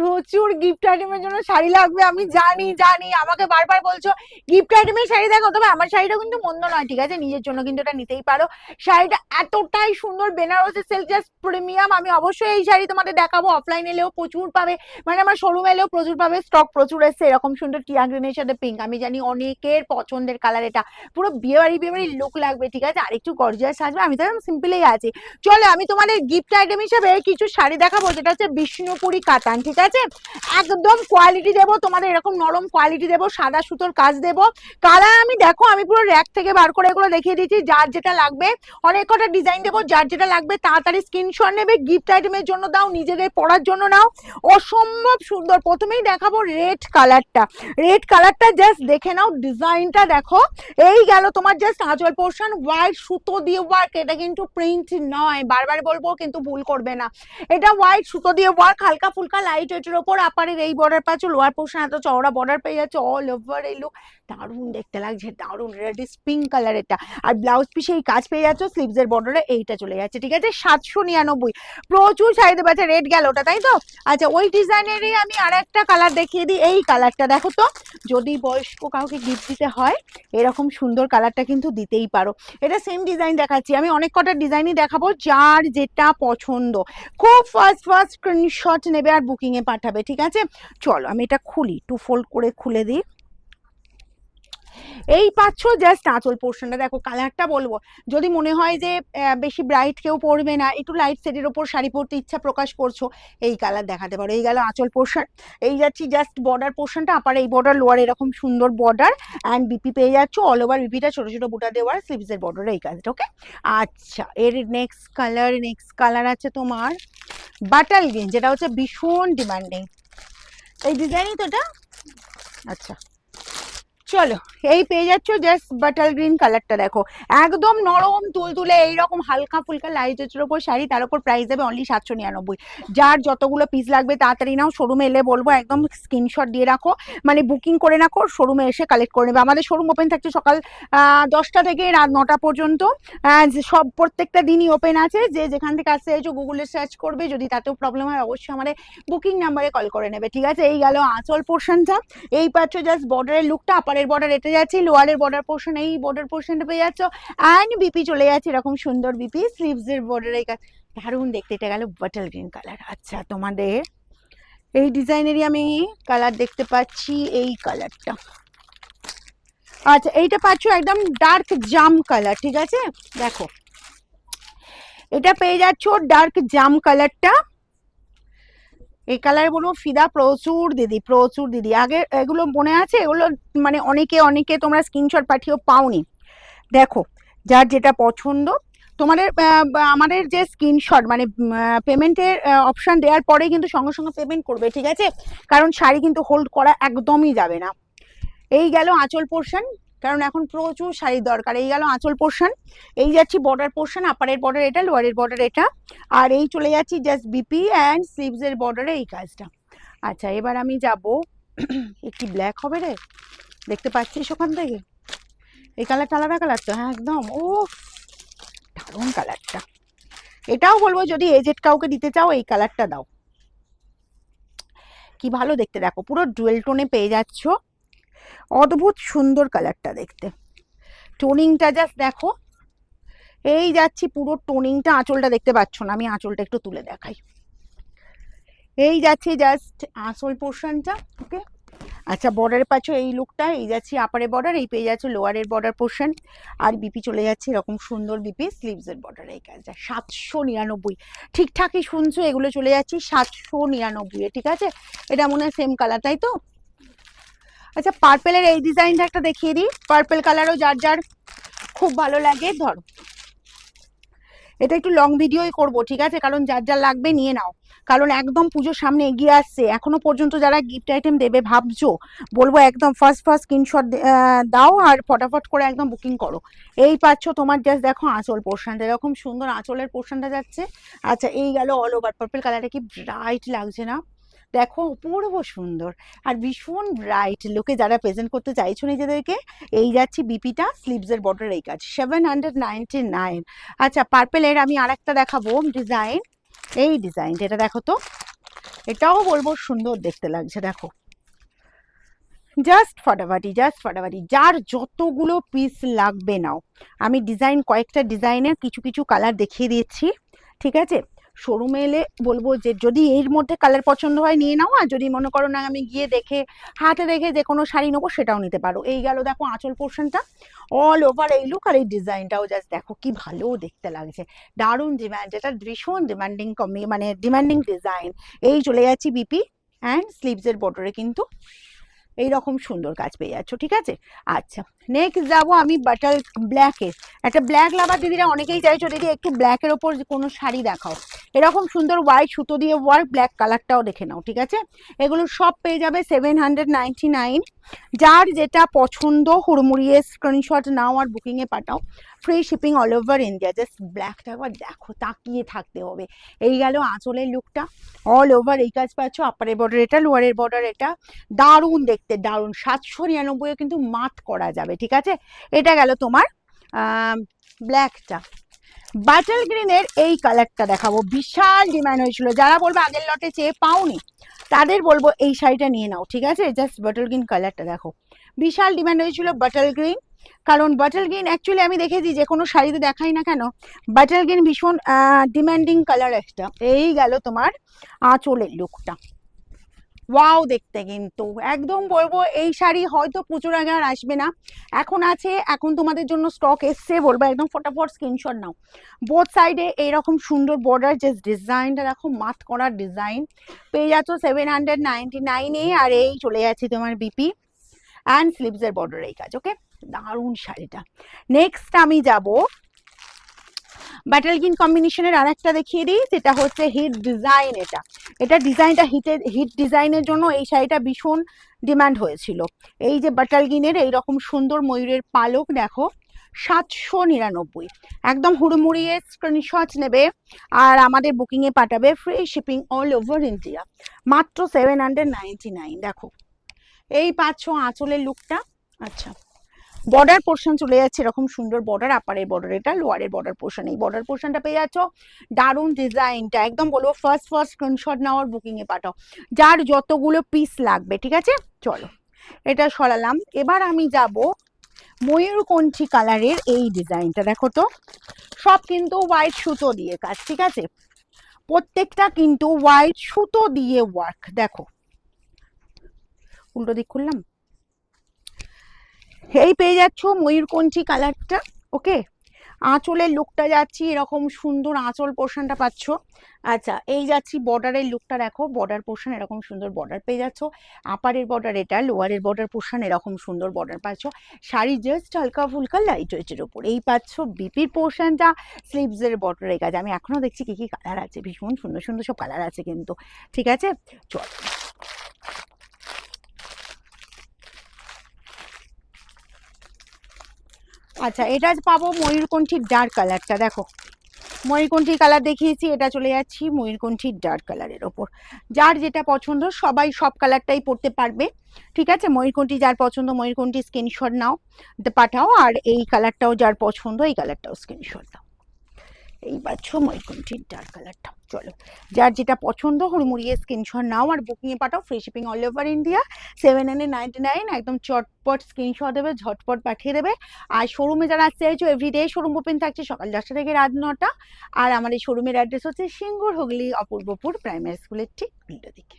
প্রচুর গিফট আইটেমের জন্য শাড়ি লাগবে, আমি জানি জানি। আমাকে বারবার বলছো গিফট আইটেমের শাড়ি দেখো, তবে আমার শাড়িটা কিন্তু মন্দ নয়, ঠিক আছে? নিজের জন্য কিন্তু এটা নিতেই পারো। শাড়িটা এতটাই সুন্দর বেনারসের সিল্ক জাস্ট প্রিমিয়াম আমি অবশ্যই এই শাড়ি তোমাদের দেখাবো অফলাইন এলেও প্রচুর পাবে। মানে আমার শোরুম এলেও প্রচুর পাবে স্টক প্রচুর এসছে, এরকম সুন্দর টিয়া গ্রিনের সাথে পিঙ্ক আমি জানি অনেকের পছন্দের কালার এটা। পুরো বিয়ে বাড়ি বিয়ে বাড়ি লুক লাগবে, ঠিক আছে? আর একটু গর্জিয়াস আসবে, আমি তো সিম্পলেই আছি। চলো, আমি তোমাদের গিফট আইটেম হিসেবে কিছু শাড়ি দেখাবো, যেটা হচ্ছে বিষ্ণুপুরি কাতান, ঠিক আছে? একদম কোয়ালিটি দেবো, তোমাদের এরকম নরম কোয়ালিটি দেবো, সাদা সুতোর কাজ দেবো। কালার আমি দেখো, আমি পুরো র্যাক থেকে বার করে এগুলো দেখিয়ে দিচ্ছি যার যেটা লাগবে। অনেক কটা ডিজাইন দেবো, যার যেটা লাগবে তাড়াতাড়ি স্ক্রিনশট নেবে গিফট আইটেমের জন্য দাও, নিজেদের পড়ার জন্য নাও। অসম্ভব সুন্দর। প্রথমেই দেখাবো রেড কালারটা রেড কালারটা জাস্ট দেখে নাও ডিজাইনটা দেখো। এই গেল তোমার জাস্ট আঁচল পোর্শন হোয়াইট সুতো দিয়ে ওয়ার্ক এটা কিন্তু প্রিন্ট নয়। বারবার বলব, কিন্তু ভুল করবে না। এটা হোয়াইট সুতো দিয়ে ওয়ার্ক হালকা ফুলকা লাইট ওয়েটের ওপর আপারের এই বর্ডার পাচ্ছ লোয়ার পোর্শন এত চওড়া বর্ডার পেয়ে যাচ্ছে অল ওভার এই লুক দারুণ দেখতে লাগছে, দারুণ রেডিস পিঙ্ক কালার এটা আর ব্লাউজ পিসে এই কাজ পেয়ে যাচ্ছ স্লিভসের বর্ডারে এইটা চলে যাচ্ছে, ঠিক আছে? সাতশো নিরানব্বই। প্রচুর দেবে আচ্ছা রেড গেল ওটা, তাই তো? আচ্ছা ওই ডিজাইনেরই আমি আর একটা কালার দেখিয়ে দিই, এই কালারটা দেখো তো। যদি বয়স্ক কাউকে গিফট দিতে হয়, এরকম সুন্দর কালারটা কিন্তু দিতেই পারো। এটা সেম ডিজাইন দেখাচ্ছি, আমি অনেক কটা ডিজাইনই দেখাবো, যার যেটা পছন্দ। খুব ফার্স্ট ফার্স্ট স্ক্রিনশট নেবে আর বুকিংয়ে পাঠাবে, ঠিক আছে? চলো, আমি এটা খুলি টু ফোল্ড করে খুলে দিই। এই পাচ্ছ জাস্ট আঁচল পোর্শনটা দেখো কালারটা বলব। যদি মনে হয় যে বেশি ব্রাইট কেউ পরবে না, একটু লাইট সেটের ওপর শাড়ি পরতে ইচ্ছা প্রকাশ করছ, এই কালার দেখাতে পারো। এই গেল আঁচল পোর্শন এই যাচ্ছি জাস্ট বর্ডার পোর্শনটা আপার এই বর্ডার লোয়ার এরকম সুন্দর বর্ডার অ্যান্ড বিপি পেয়ে যাচ্ছ। অল ওভার বিপিটা ছোটো ছোটো বুটা দেওয়ার স্লিভসের বর্ডারে এই কাজটা ওকে আচ্ছা এর নেক্সট কালার নেক্সট কালার আছে তোমার বাটাল গ্রিন যেটা হচ্ছে ভীষণ ডিমান্ডিং এই ডিজাইনই তো এটা? আচ্ছা। চলো, এই পেয়ে যাচ্ছ জাস্ট বাটাল গ্রিন কালারটা দেখো। একদম নরম তুলতুলে এইরকম হালকা ফুলকা লাইটের ওপর শাড়ি, তার উপর প্রাইস দেবে অনলি সাতশো নিরানব্বই। যার যতগুলো পিস লাগবে তাড়াতাড়ি নাও শোরুমে এলে বলব, একদম স্ক্রিনশট দিয়ে রাখো। মানে বুকিং করে রাখো শোরুমে এসে কালেক্ট করে নেবে। আমাদের শোরুম ওপেন থাকছে সকাল দশটা থেকে রাত নটা পর্যন্ত। সব প্রত্যেকটা দিনই ওপেন আছে। যে যেখান থেকে আসতে চাইছো গুগলে সার্চ করবে। যদি তাতেও প্রবলেম হয়, অবশ্যই আমাদের বুকিং নাম্বারে কল করে নেবে। ঠিক আছে, এই গেল আঁচল পোর্শনটা এই পাচ্ছ জাস্ট বর্ডারের লুকটা আপারের বর্ডার এটা যাচ্ছে লোয়ারের বর্ডার পোর্শন এই বর্ডার পোর্শনটা পেয়ে যাচ্ছ অ্যান্ড বিপি চলে যাচ্ছে এরকম সুন্দর বিপি স্লিভস এর বর্ডার এই দারুণ দেখতে, এটা গেল বাটাল গ্রিন কালার আচ্ছা তোমাদের এই ডিজাইনেরই আমি কালার দেখতে পাচ্ছি এই কালারটা আচ্ছা এইটা পাচ্ছ একদম ডার্ক জাম কালার ঠিক আছে? দেখো, এটা পেয়ে যাচ্ছ ডার্ক জাম কালারটা এই কালার বলব ফিদা প্রচুর দিদি প্রচুর দিদি। আগে এগুলো মনে আছে? এগুলো মানে অনেকে অনেকে তোমরা স্ক্রিনশট পাঠিয়েও পাওনি। দেখো, যার যেটা পছন্দ, তোমাদের আমাদের যে স্ক্রিনশট মানে পেমেন্টের অপশান দেওয়ার পরে কিন্তু সঙ্গে সঙ্গে পেমেন্ট করবে, ঠিক আছে? কারণ শাড়ি কিন্তু হোল্ড করা একদমই যাবে না। এই গেল আঁচল পোর্শন কারণ এখন প্রচুর শাড়ির দরকার। এই গেল আঁচল পোর্শন এই যাচ্ছি বর্ডার পোর্শন আপারের বর্ডার এটা লোয়ারের বর্ডার এটা। আর এই চলে যাচ্ছি জাস্ট বিপি অ্যান্ড স্লিভস এর বর্ডারে এই কাজটা। আচ্ছা এবার আমি যাব একটি ব্ল্যাক হবে রে? দেখতে পাচ্ছিস ওখান থেকে? এই কালারটা আলাদা কালার তো হ্যাঁ একদম। ও দারুণ কালারটা এটাও বলব যদি এজেড কাউকে দিতে চাও, এই কালারটা দাও। কি ভালো দেখতে, দেখো, পুরো ডুয়েল টোনে পেয়ে যাচ্ছ। অদ্ভুত সুন্দর কালারটা দেখতে। টোনিংটা জাস্ট দেখো। এই যাচ্ছি পুরো টোনিংটা, আঁচলটা দেখতে পাচ্ছ না, আমি আঁচলটা একটু তুলে দেখাই। এই যাচ্ছে জাস্ট আঁচল পোর্শনটা ওকে আচ্ছা বর্ডারের পাচ্ছ এই লুকটা এই যাচ্ছি আপারের বর্ডার এই পেয়ে যাচ্ছে লোয়ারের বর্ডার পোর্শন আর বিপি চলে যাচ্ছে এরকম সুন্দর বিপি স্লিভসের বর্ডার এই কাজটা। সাতশো নিরানব্বই। ঠিকঠাকই শুনছো, এগুলো চলে যাচ্ছে সাতশো নিরানব্বই ঠিক আছে? এটা মনে হয় সেম কালার তাই তো? আচ্ছা পার্পেলের এই ডিজাইনটা একটা দেখিয়ে দিই। পার্পেল কালারও যার যার খুব ভালো লাগে, ধরো। এটা একটু লং ভিডিওই করব, ঠিক আছে? কারণ যার যার লাগবে নিয়ে নাও। কারণ একদম পুজোর সামনে এগিয়ে আসছে। এখনও পর্যন্ত যারা গিফট আইটেম দেবে, ভাবছ? বলব একদম ফার্স্ট ফার্স্ট স্ক্রিনশট দাও আর ফটাফট করে একদম বুকিং করো। এই পাচ্ছ তোমার জাস্ট দেখো আঁচল পোর্শনটা এরকম সুন্দর আঁচলের পোর্শনটা যাচ্ছে। আচ্ছা এই গেল অল ওভার পার্পল কালারটা কি ব্রাইট লাগছে না? দেখো অপূর্ব সুন্দর। আর ভীষণ ব্রাইট লোকে যারা প্রেজেন্ট করতে চাইছো নিজেদেরকে, এই যাচ্ছি বিপিটা স্লিভসের বর্ডার এই কাজ। সেভেন হান্ড্রেড নাইনটি নাইন আচ্ছা পার্পেলের আমি আর একটা দেখাবো ডিজাইন এই ডিজাইন এটা দেখো তো। এটাও বলব সুন্দর দেখতে লাগছে, দেখো। জাস্ট ফাটাফাটি জাস্ট ফাটাফাটি যার যতগুলো পিস লাগবে নাও। আমি ডিজাইন কয়েকটা ডিজাইনের কিছু কিছু কালার দেখিয়ে দিচ্ছি, ঠিক আছে? শোরুমে এলে বলব যে যদি এর মধ্যে কালার পছন্দ হয়, নিয়ে নাও। আর যদি মনে করো না আমি গিয়ে দেখে, হাতে দেখে যে কোনো শাড়ি নেব, সেটাও নিতে পারো। এই গেল দেখো আঁচল পোর্শনটা অল ওভার এই লুক আর এই ডিজাইনটাও জাস্ট দেখো কি ভালো দেখতে লাগছে। দারুণ ডিমান্ড এটা ভীষণ ডিমান্ডিং কমি মানে ডিমান্ডিং ডিজাইন এই চলে যাচ্ছি বিপি অ্যান্ড স্লিভসের বর্ডারে কিন্তু। এইরকম সুন্দর কাজ পেয়ে যাচ্ছ, ঠিক আছে? আচ্ছা নেক্সট যাব আমি বাটার ব্ল্যাকে একটা ব্ল্যাক লাভার দিদিরা অনেকেই চাইছো দিদি একটু ব্ল্যাকের ওপর কোনো শাড়ি দেখাও। এরকম সুন্দর হোয়াইট সুতো দিয়ে ওয়ার্ক ব্ল্যাক কালারটাও দেখে নাও, ঠিক আছে? এগুলো সব পেয়ে যাবে সেভেন হান্ড্রেড নাইনটি নাইন যার যেটা পছন্দ, হুড়মুড়িয়ে স্ক্রিনশট নাও আর বুকিংয়ে পাঠাও। Free shipping all over India just ব্ল্যাকটা একবার দেখো, তাকিয়ে থাকতে হবে। এই গেল আঁচলের লুকটা অল ওভার এই কাজ পাচ্ছ আপারের বর্ডার এটা লোয়ারের বর্ডার এটা। দারুণ দেখতে, দারুণ। সাতশো নিরানব্বই কিন্তু মাত করা যাবে, ঠিক আছে? এটা গেল তোমার ব্ল্যাকটা বাটাল গ্রিনের এই কালারটা দেখাবো। বিশাল ডিমান্ড হয়েছিল। যারা বলবে আগের লটে চেয়ে পাওনি তাদের বলব এই শাড়িটা নিয়ে নাও, ঠিক আছে? জাস্ট বটল গ্রিন কালারটা দেখো। বিশাল ডিমান্ড হয়েছিল বটল গ্রিন কারণ বাটাল গ্রিন অ্যাকচুয়ালি আমি দেখেছি যে কোনো শাড়িতে দেখাই না কেন বাটাল গ্রিন ভীষণ ডিম্যান্ডিং কালার একটা। এই গেল তোমার আঁচলের লুকটা ওয়াও দেখতে কিন্তু। একদম বলব, এই শাড়ি হয়তো পুজোর আগে আর আসবে না। এখন আছে, এখন তোমাদের জন্য স্টক এসছে বলব, একদম ফটাফট স্ক্রিনশট নাও। বোথ সাইডে এইরকম সুন্দর বর্ডার যে ডিজাইনটা দেখো মাত করার ডিজাইন পেয়ে যাচ্ছ সেভেন হান্ড্রেড নাইনটি নাইনে আর এই চলে যাচ্ছে তোমার বিপি অ্যান্ড স্লিভসের বর্ডার এই কাজ ওকে দারুণ শাড়িটা। নেক্সট আমি যাব ব্যাটেলগিন কম্বিনেশনের আর একটা দেখিয়ে দিই, সেটা হচ্ছে হিট ডিজাইন এটা। এটা ডিজাইনটা হিটের হিট ডিজাইনের জন্য এই শাড়িটা ভীষণ ডিমান্ড হয়েছিল। এই যে বাটালগিনের এইরকম সুন্দর ময়ূরের পালক, দেখো, সাতশো নিরানব্বই। একদম হুড়মুড়িয়ে স্ক্রিনশট নেবে আর আমাদের বুকিংয়ে পাঠাবে free shipping all over India মাত্র সেভেন হান্ড্রেড নাইনটি নাইন দেখো। এই পাচ্ছ আঁচলের লুকটা আচ্ছা। বর্ডার পোর্শন চলে যাচ্ছে, এরকম সুন্দর বর্ডার আপারের বর্ডার এটা লোয়ারের বর্ডার পোর্শন এই বর্ডার পোর্শনটা পেয়ে যাচ্ছ। দারুণ ডিজাইনটা একদম বলব ফার্স্ট ফার্স্ট স্ক্রিনশট নেওয়ার বুকিংয়ে পাঠাও। যার যতগুলো পিস লাগবে, ঠিক আছে? চলো, এটা সরালাম। এবার আমি যাব ময়ূরকণ্ঠী কালারের এই ডিজাইনটা দেখো তো। সব কিন্তু হোয়াইট সুতো দিয়ে কাজ, ঠিক আছে? প্রত্যেকটা কিন্তু হোয়াইট সুতো দিয়ে ওয়ার্ক দেখো। উল্টো দিক খুললাম? এই পেয়ে যাচ্ছ ময়ূরকঞ্চি কালারটা ওকে আঁচলের লুকটা যাচ্ছি, এরকম সুন্দর আঁচল পোর্শনটা পাচ্ছ। আচ্ছা এই যাচ্ছি বর্ডারের লুকটা দেখো বর্ডার পোর্শন এরকম সুন্দর বর্ডার পেয়ে যাচ্ছ। আপারের বর্ডার এটা লোয়ারের বর্ডার পোর্শন এরকম সুন্দর বর্ডার পাচ্ছ। শাড়ি জাস্ট হালকা ফুলকা লাইট ওয়েটের ওপর এই পাচ্ছ বিপির পোর্শনটা স্লিভসের বর্ডারের কাজ আমি এখনও দেখছি কী কী কালার আছে, ভীষণ সুন্দর সুন্দর সব কালার আছে কিন্তু। ঠিক আছে? চল। আচ্ছা এটা পাবো ময়ূরকণ্ঠীর ডার্ক কালারটা দেখো। ময়ূরকণ্ঠী কালার দেখিয়েছি, এটা চলে যাচ্ছি ময়ূরকণ্ঠীর ডার্ক কালারের ওপর। যার যেটা পছন্দ, সবাই সব কালারটাই পড়তে পারবে। ঠিক আছে? ময়ূরকণ্ঠী যার পছন্দ, ময়ূরকণ্ঠী স্ক্রিনশট নাও, পাঠাও, আর এই কালারটাও যার পছন্দ, এই কালারটাও স্ক্রিনশট দাও এই পাচ্ছ ময়ূরকণ্ঠীর ডার্ক কালারটা। চলো, যার যেটা পছন্দ হুড়মুড়িয়ে স্ক্রিনশট নাও আর বুকিংয়ে পাঠাও। Free shipping all over India seven hundred ninety nine একদম চটপট স্ক্রিনশট দেবে, ঝটপট পাঠিয়ে দেবে। আর শোরুমে যারা আসতে চাইছো এভরিডে শোরুম ওপেন থাকছে সকাল দশটা থেকে রাত নটা। আর আমার এই শোরুমের অ্যাড্রেস হচ্ছে সিঙ্গুর হুগলি, অপূর্বপুর প্রাইমারি স্কুলের ঠিক উল্টো দিকে।